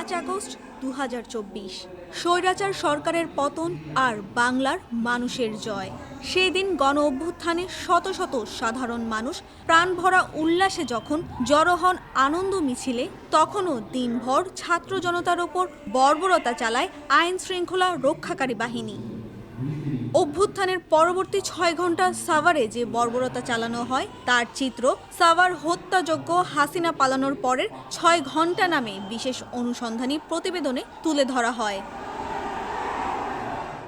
পাঁচ আগস্ট দু হাজার চব্বিশ। স্বৈরাচার সরকারের পতন আর বাংলার মানুষের জয়। সেই দিন গণ অভ্যুত্থানে শত শত সাধারণ মানুষ প্রাণভরা উল্লাসে যখন জড়ো হন আনন্দ মিছিলে, তখনও দিনভর ছাত্র জনতার ওপর বর্বরতা চালায় আইন শৃঙ্খলা রক্ষাকারী বাহিনী। অভ্যুত্থানের পরবর্তী ছয় ঘণ্টা সাভারে যে বর্বরতা চালানো হয়, তার চিত্র সাভার হত্যাযোগ্য হাসিনা পালানোর পরের ছয় ঘণ্টা নামে বিশেষ অনুসন্ধানী প্রতিবেদনে তুলে ধরা হয়।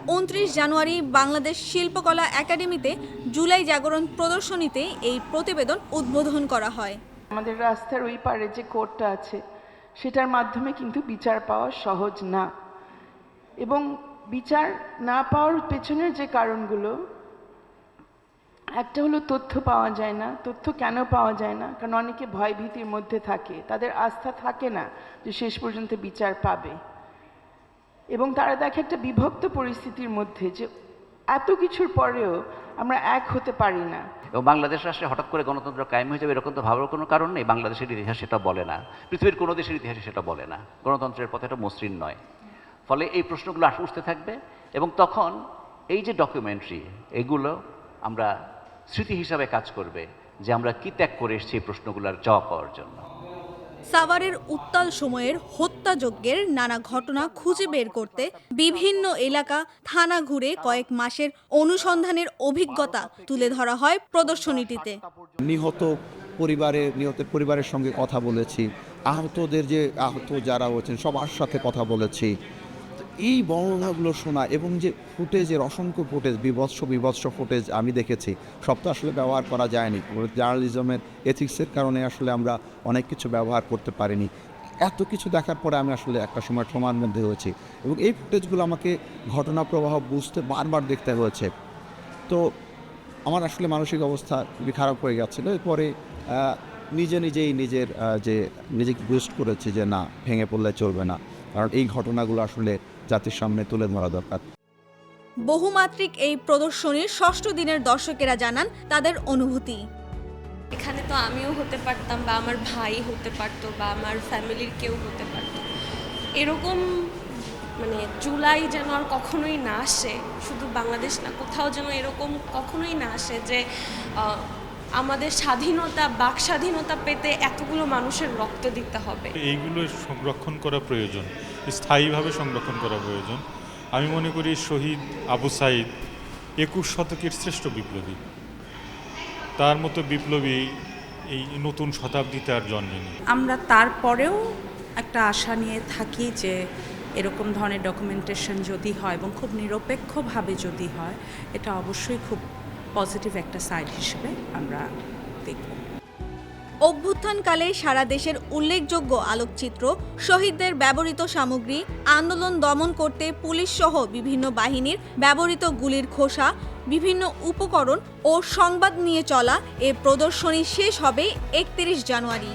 উনত্রিশ জানুয়ারি বাংলাদেশ শিল্পকলা একাডেমিতে জুলাই জাগরণ প্রদর্শনীতে এই প্রতিবেদন উদ্বোধন করা হয়। আমাদের রাস্তার ওই পারে যে কোর্টটা আছে, সেটার মাধ্যমে কিন্তু বিচার পাওয়া সহজ না। এবং বিচার না পাওয়ার পেছনের যে কারণগুলো, একটা হলো তথ্য পাওয়া যায় না। তথ্য কেন পাওয়া যায় না? কারণ অনেকে ভয়ভীতির মধ্যে থাকে। তাদের আস্থা থাকে না যে শেষ পর্যন্ত বিচার পাবে। এবং তারা দেখে একটা বিভক্ত পরিস্থিতির মধ্যে যে এত কিছুর পরেও আমরা এক হতে পারি না। এবং বাংলাদেশ রাষ্ট্রে হঠাৎ করে গণতন্ত্র কায়েম হয়ে যাবে এরকম তো ভাবার কোনো কারণ নেই। বাংলাদেশের ইতিহাস সেটা বলে না। পৃথিবীর কোনো দেশের ইতিহাসে সেটা বলে না। গণতন্ত্রের পথে এটা মসৃণ নয়। ফলে এই প্রশ্নগুলো আসে উঠতে থাকবে এবং তখন এই যে ডকুমেন্টারি এগুলো আমরা স্মৃতি হিসাবে কাজ করবে যে আমরা কি ত্যাগ করে এসেছি এই প্রশ্নগুলোর জবাব পাওয়ার জন্য। সাভারের উত্তাল সময়ের হত্যাযজ্ঞের নানা ঘটনা খুঁজে বের করতে বিভিন্ন এলাকা থানা ঘুরে কয়েক মাসের অনুসন্ধানের অভিজ্ঞতা তুলে ধরা হয় প্রদর্শনীটিতে। নিহত পরিবারের নিহতের পরিবারের সঙ্গে কথা বলেছি। আহতদের যে আহত যারা হয়েছেন সবার সাথে কথা বলেছি। এই বর্ণনাগুলো শোনা এবং যে ফুটেজের অসংখ্য ফুটেজ, বিভৎস বিভৎস ফুটেজ আমি দেখেছি, সব তো আসলে ব্যবহার করা যায়নি। জার্নালিজমের এথিক্সের কারণে আসলে আমরা অনেক কিছু ব্যবহার করতে পারিনি। এত কিছু দেখার পরে আমি আসলে একটা সময় ট্রমার মধ্যে হয়েছি এবং এই ফুটেজগুলো আমাকে ঘটনা প্রবাহ বুঝতে বারবার দেখতে হয়েছে। তো আমার আসলে মানসিক অবস্থা খুবই খারাপ হয়ে গেছিল। এরপরে নিজে নিজেই নিজের যে, নিজেকে বুস্ট করেছি যে, না, ভেঙে পড়লে চলবে না। কারণ এই ঘটনাগুলো আসলে জাতির সামনে তুলে ধরা দরকার। বহুমাত্রিক এই প্রদর্শনীর ষষ্ঠ দিনের দর্শকেরা জানান তাদের অনুভূতি। এখানে তো আমিও হতে পারতাম বা আমার ভাই হতে পারতো বা আমার ফ্যামিলির কেউ হতে পারতো। এরকম মানে জুলাই যেন আর কখনোই না আসে শুধু বাংলাদেশ না কোথাও যেন এরকম কখনোই না আসে যে আমাদের স্বাধীনতা বাক স্বাধীনতা পেতে এতগুলো মানুষের রক্ত দিতে হবে। এইগুলো সংরক্ষণ করা প্রয়োজন স্থায়ীভাবে সংরক্ষণ করা প্রয়োজন। আমি মনে করি শহীদ আবু সাইদ একুশ শতকের শ্রেষ্ঠ বিপ্লবী। তার মতো বিপ্লবী এই নতুন শতাব্দীতে আর জন্মেনি আমরা তারপরেও একটা আশা নিয়ে থাকি যে এরকম ধরনের ডকুমেন্টেশন যদি হয় এবং খুব নিরপেক্ষভাবে যদি হয় এটা অবশ্যই খুব পজিটিভ একটা সাইড হিসেবে আমরা দেখব। অভ্যুত্থানকালে সারা দেশের উল্লেখযোগ্য আলোকচিত্র, শহীদদের ব্যবহৃত সামগ্রী, আন্দোলন দমন করতে পুলিশ সহ বিভিন্ন বাহিনীর ব্যবহৃত গুলির খোসা, বিভিন্ন উপকরণ ও সংবাদ নিয়ে চলা এ প্রদর্শনী শেষ হবে একত্রিশ জানুয়ারি।